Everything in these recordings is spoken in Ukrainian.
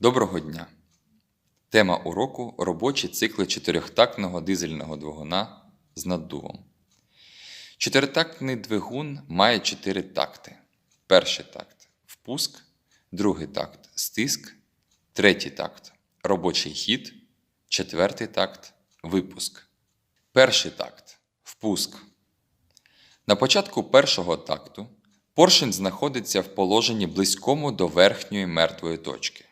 Доброго дня! Тема уроку робочі цикли чотирьохтактного дизельного двигуна з наддувом. Чотиритактний двигун має чотири такти. Перший такт впуск, другий такт стиск, третій такт робочий хід, четвертий такт випуск. Перший такт впуск. На початку першого такту поршень знаходиться в положенні близькому до верхньої мертвої точки.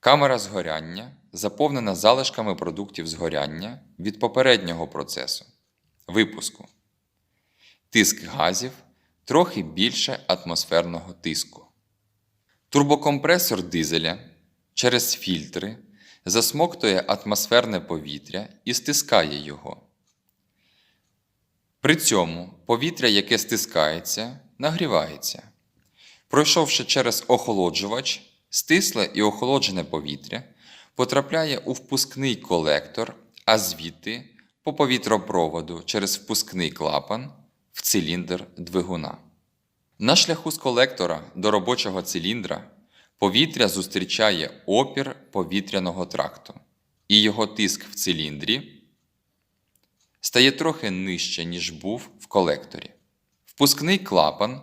Камера згоряння заповнена залишками продуктів згоряння від попереднього процесу випуску. Тиск газів трохи більше атмосферного тиску. Турбокомпресор дизеля через фільтри засмоктує атмосферне повітря і стискає його. При цьому повітря, яке стискається, нагрівається. Пройшовши через охолоджувач, стисле і охолоджене повітря потрапляє у впускний колектор, а звідти по повітропроводу через впускний клапан в циліндр двигуна. На шляху з колектора до робочого циліндра повітря зустрічає опір повітряного тракту, і його тиск в циліндрі стає трохи нижче, ніж був в колекторі. Впускний клапан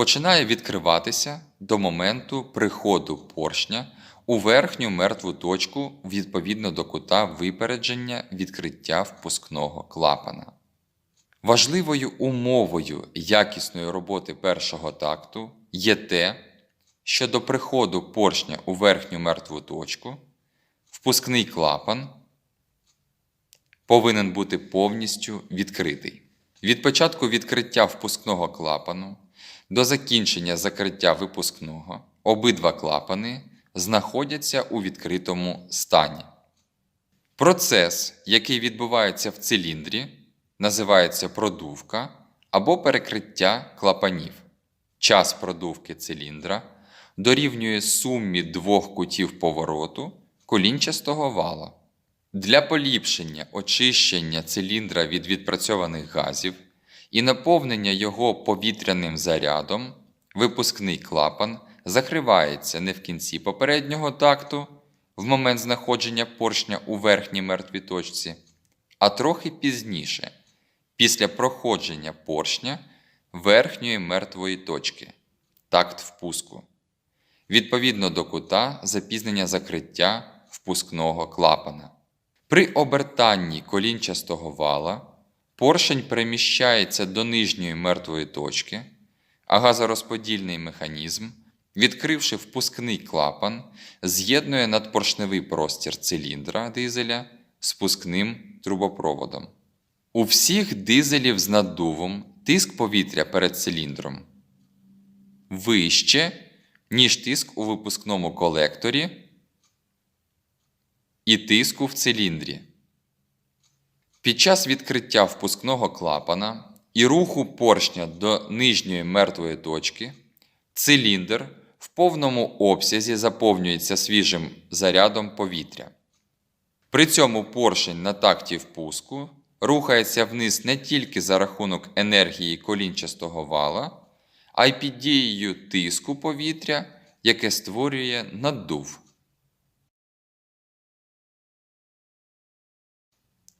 починає відкриватися до моменту приходу поршня у верхню мертву точку відповідно до кута випередження відкриття впускного клапана. Важливою умовою якісної роботи першого такту є те, що до приходу поршня у верхню мертву точку впускний клапан повинен бути повністю відкритий. Від початку відкриття впускного клапану до закінчення закриття випускного обидва клапани знаходяться у відкритому стані. Процес, який відбувається в циліндрі, називається продувка або перекриття клапанів. Час продувки циліндра дорівнює сумі двох кутів повороту колінчастого вала. Для поліпшення очищення циліндра від відпрацьованих газів і наповнення його повітряним зарядом, випускний клапан закривається не в кінці попереднього такту в момент знаходження поршня у верхній мертвій точці, а трохи пізніше, після проходження поршня верхньої мертвої точки, такт впуску, відповідно до кута запізнення закриття впускного клапана. При обертанні колінчастого вала поршень переміщається до нижньої мертвої точки, а газорозподільний механізм, відкривши впускний клапан, з'єднує надпоршневий простір циліндра дизеля з впускним трубопроводом. У всіх дизелів з наддувом тиск повітря перед циліндром вище, ніж тиск у випускному колекторі і тиску в циліндрі. Під час відкриття впускного клапана і руху поршня до нижньої мертвої точки циліндр в повному обсязі заповнюється свіжим зарядом повітря. При цьому поршень на такті впуску рухається вниз не тільки за рахунок енергії колінчастого вала, а й під дією тиску повітря, яке створює наддув.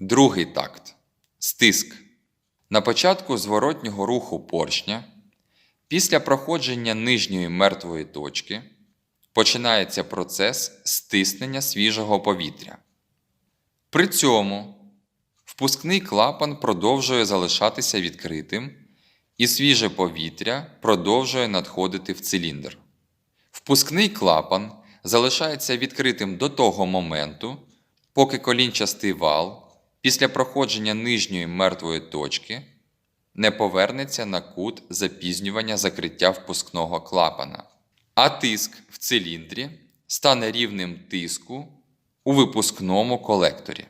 Другий такт стиск. На початку зворотнього руху поршня, після проходження нижньої мертвої точки, починається процес стиснення свіжого повітря. При цьому впускний клапан продовжує залишатися відкритим, і свіже повітря продовжує надходити в циліндр. Впускний клапан залишається відкритим до того моменту, поки колінчастий вал після проходження нижньої мертвої точки не повернеться на кут запізнювання закриття впускного клапана, а тиск в циліндрі стане рівнем тиску у випускному колекторі.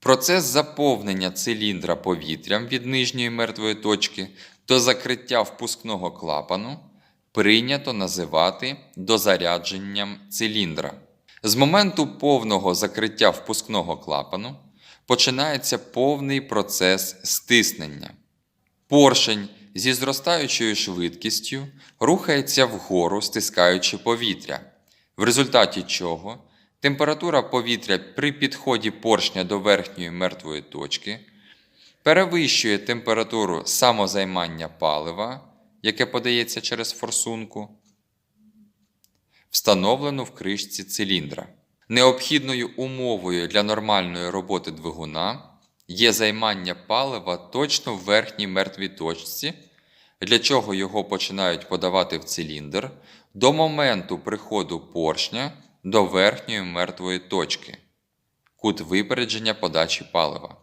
Процес заповнення циліндра повітрям від нижньої мертвої точки до закриття впускного клапану прийнято називати дозарядженням циліндра. З моменту повного закриття впускного клапану починається повний процес стиснення. Поршень зі зростаючою швидкістю рухається вгору, стискаючи повітря, в результаті чого температура повітря при підході поршня до верхньої мертвої точки перевищує температуру самозаймання палива, яке подається через форсунку, встановлену в кришці циліндра. Необхідною умовою для нормальної роботи двигуна є займання палива точно в верхній мертвій точці, для чого його починають подавати в циліндр до моменту приходу поршня до верхньої мертвої точки, кут випередження подачі палива.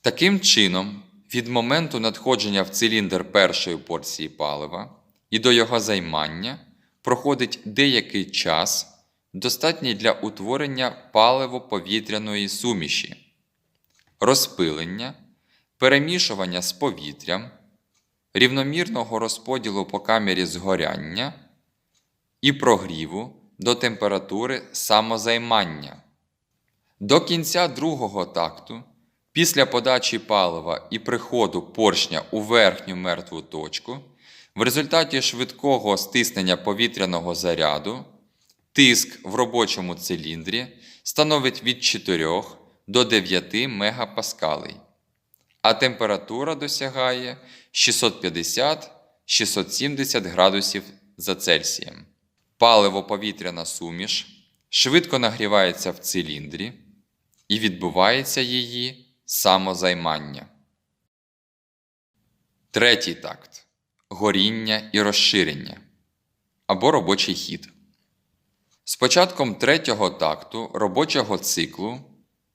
Таким чином, від моменту надходження в циліндр першої порції палива і до його займання проходить деякий час, достатній для утворення паливо-повітряної суміші, розпилення, перемішування з повітрям, рівномірного розподілу по камері згоряння і прогріву до температури самозаймання. До кінця другого такту, після подачі палива і приходу поршня у верхню мертву точку, в результаті швидкого стиснення повітряного заряду, тиск в робочому циліндрі становить від 4 до 9 мегапаскалей, а температура досягає 650-670 градусів за Цельсієм. Паливо-повітряна суміш швидко нагрівається в циліндрі і відбувається її самозаймання. Третій такт горіння і розширення або робочий хід. З початком третього такту робочого циклу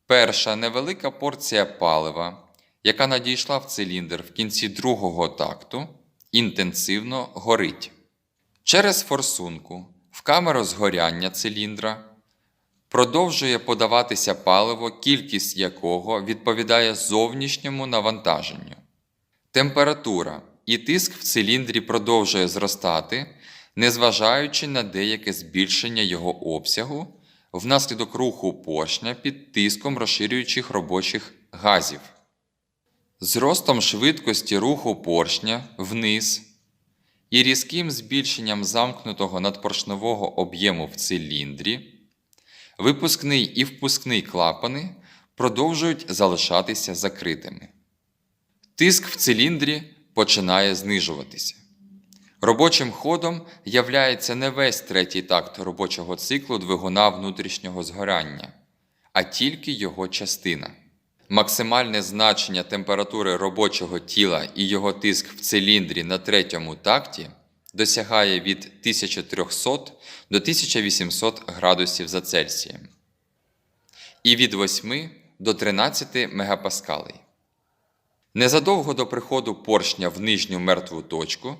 перша невелика порція палива, яка надійшла в циліндр в кінці другого такту, інтенсивно горить. Через форсунку в камеру згоряння циліндра продовжує подаватися паливо, кількість якого відповідає зовнішньому навантаженню. Температура і тиск в циліндрі продовжує зростати, незважаючи на деяке збільшення його обсягу внаслідок руху поршня під тиском розширюючих робочих газів. З ростом швидкості руху поршня вниз і різким збільшенням замкнутого надпоршневого об'єму в циліндрі, випускний і впускний клапани продовжують залишатися закритими. Тиск в циліндрі починає знижуватися. Робочим ходом являється не весь третій такт робочого циклу двигуна внутрішнього згорання, а тільки його частина. Максимальне значення температури робочого тіла і його тиск в циліндрі на третьому такті досягає від 1300 до 1800 градусів за Цельсієм і від 8 до 13 мегапаскалей. Незадовго до приходу поршня в нижню мертву точку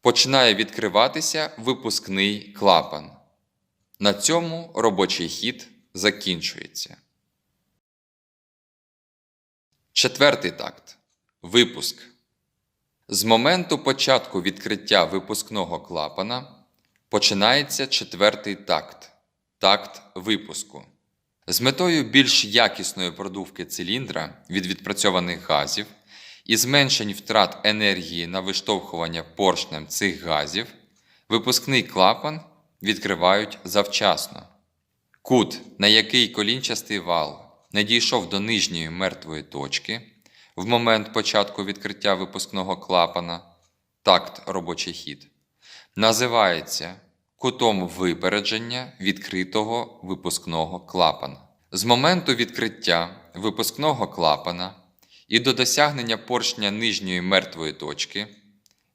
починає відкриватися випускний клапан. На цьому робочий хід закінчується. Четвертий такт. Випуск. З моменту початку відкриття випускного клапана починається четвертий такт такт випуску. З метою більш якісної продувки циліндра від відпрацьованих газів і зменшень втрат енергії на виштовхування поршнем цих газів, випускний клапан відкривають завчасно. Кут, на який колінчастий вал не дійшов до нижньої мертвої точки в момент початку відкриття випускного клапана, такт робочий хід, називається кутом випередження відкритого випускного клапана. З моменту відкриття випускного клапана і до досягнення поршня нижньої мертвої точки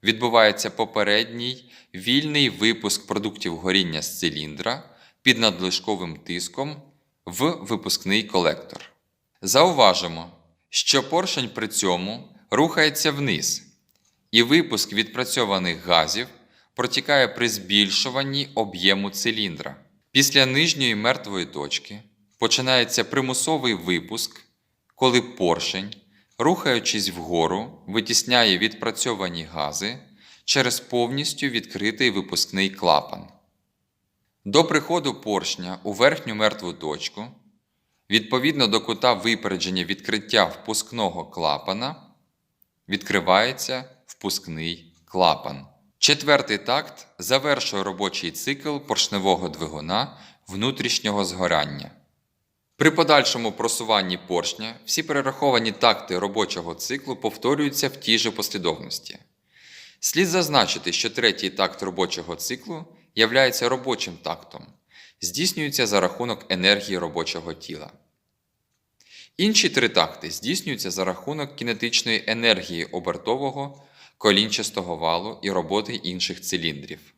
відбувається попередній вільний випуск продуктів горіння з циліндра під надлишковим тиском в випускний колектор. Зауважимо, що поршень при цьому рухається вниз, і випуск відпрацьованих газів протікає при збільшуванні об'єму циліндра. Після нижньої мертвої точки починається примусовий випуск, коли поршень, рухаючись вгору, витісняє відпрацьовані гази через повністю відкритий випускний клапан. До приходу поршня у верхню мертву точку, відповідно до кута випередження відкриття впускного клапана, відкривається впускний клапан. Четвертий такт завершує робочий цикл поршневого двигуна внутрішнього згорання. При подальшому просуванні поршня всі перераховані такти робочого циклу повторюються в тій же послідовності. Слід зазначити, що третій такт робочого циклу являється робочим тактом, здійснюється за рахунок енергії робочого тіла. Інші три такти здійснюються за рахунок кінетичної енергії обертового, колінчастого валу і роботи інших циліндрів.